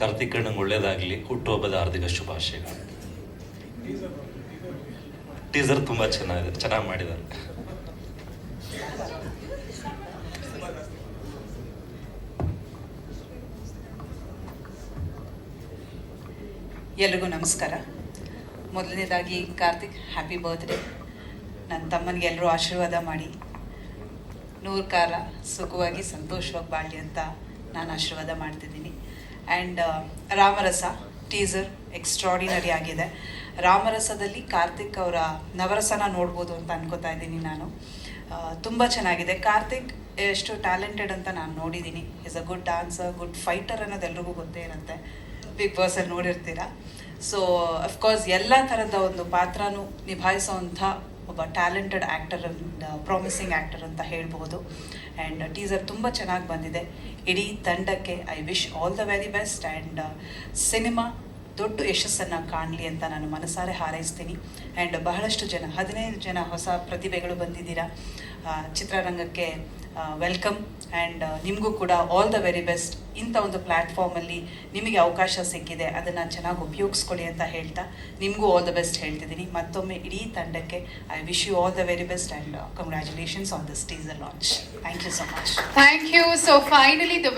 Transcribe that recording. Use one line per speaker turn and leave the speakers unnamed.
ಕಾರ್ತಿಕ್ ಅಣ್ಣಂಗೆ ಒಳ್ಳೇದಾಗಲಿ ಹುಟ್ಟುಹಬ್ಬದ ಹಾರ್ದಿಕ ಶುಭಾಶಯಗಳು. ಟೀಸರ್ ತುಂಬ ಚೆನ್ನಾಗಿದೆ ಚೆನ್ನಾಗಿ ಮಾಡಿದ್ದಾರೆ.
ಎಲ್ರಿಗೂ ನಮಸ್ಕಾರ. ಮೊದಲನೇದಾಗಿ ಕಾರ್ತಿಕ್ ಹ್ಯಾಪಿ ಬರ್ತ್ಡೇ ನನ್ನ ತಮ್ಮನಿಗೆ ಎಲ್ಲರೂ ಆಶೀರ್ವಾದ ಮಾಡಿ. ನೂರು ಕಾಲ ಸುಖವಾಗಿ, ಸಂತೋಷವಾಗಿ ಬಾಳಿ ಅಂತ ನಾನು ಆಶೀರ್ವಾದ ಮಾಡ್ತಿದ್ದೀನಿ. ಆ್ಯಂಡ್ ರಾಮರಸ ಟೀಸರ್ ಎಕ್ಸ್ಟ್ರಾಡಿನರಿ ಆಗಿದೆ. ರಾಮರಸದಲ್ಲಿ ಕಾರ್ತಿಕ್ ಅವರ ನವರಸನ ನೋಡ್ಬೋದು ಅಂತ ಅನ್ಕೋತಾ ಇದ್ದೀನಿ ನಾನು. ತುಂಬ ಚೆನ್ನಾಗಿದೆ. ಕಾರ್ತಿಕ್ ಎಷ್ಟು ಟ್ಯಾಲೆಂಟೆಡ್ ಅಂತ ನಾನು ನೋಡಿದ್ದೀನಿ. Is a good dancer good fighter ಅನ್ನೋದು ಎಲ್ರಿಗೂ ಗೊತ್ತೇ ಇರುತ್ತೆ. ಬಿಗ್ ಬಾಸಲ್ಲಿ ನೋಡಿರ್ತೀರಾ. ಸೊ ಅಫ್ಕೋರ್ಸ್ ಎಲ್ಲ ಥರದ ಒಂದು ಪಾತ್ರನೂ ನಿಭಾಯಿಸೋವಂಥ ಒಬ್ಬ ಟ್ಯಾಲೆಂಟೆಡ್ ಆ್ಯಕ್ಟರ್ ಪ್ರಾಮಿಸಿಂಗ್ ಆ್ಯಕ್ಟರ್ ಅಂತ ಹೇಳ್ಬೋದು. ಆ್ಯಂಡ್ ಟೀಸರ್ ತುಂಬ ಚೆನ್ನಾಗಿ ಬಂದಿದೆ. ಇಡೀ ತಂಡಕ್ಕೆ I wish all the very best and cinema ದೊಡ್ಡ ಯಶಸ್ಸನ್ನು ಕಾಣಲಿ ಅಂತ ನಾನು ಮನಸಾರೆ ಹಾರೈಸ್ತೀನಿ. ಆ್ಯಂಡ್ ಬಹಳಷ್ಟು ಜನ, ಹದಿನೈದು ಜನ ಹೊಸ ಪ್ರತಿಭೆಗಳು ಬಂದಿದ್ದೀರಾ. ಚಿತ್ರರಂಗಕ್ಕೆ ವೆಲ್ಕಮ್ ಆ್ಯಂಡ್ ನಿಮಗೂ ಕೂಡ ಆಲ್ ದ ವೆರಿ ಬೆಸ್ಟ್ ಇಂಥ ಒಂದು ಪ್ಲ್ಯಾಟ್ಫಾರ್ಮಲ್ಲಿ ನಿಮಗೆ ಅವಕಾಶ ಸಿಕ್ಕಿದೆ. ಅದನ್ನು ಚೆನ್ನಾಗಿ ಉಪಯೋಗಿಸ್ಕೊಳ್ಳಿ ಅಂತ ಹೇಳ್ತಾ ನಿಮಗೂ ಆಲ್ ದ ಬೆಸ್ಟ್ ಹೇಳ್ತಿದ್ದೀನಿ. ಮತ್ತೊಮ್ಮೆ ಇಡೀ ತಂಡಕ್ಕೆ I wish you all the very best and congratulations on this teaser launch thank you so much
thank you so finally the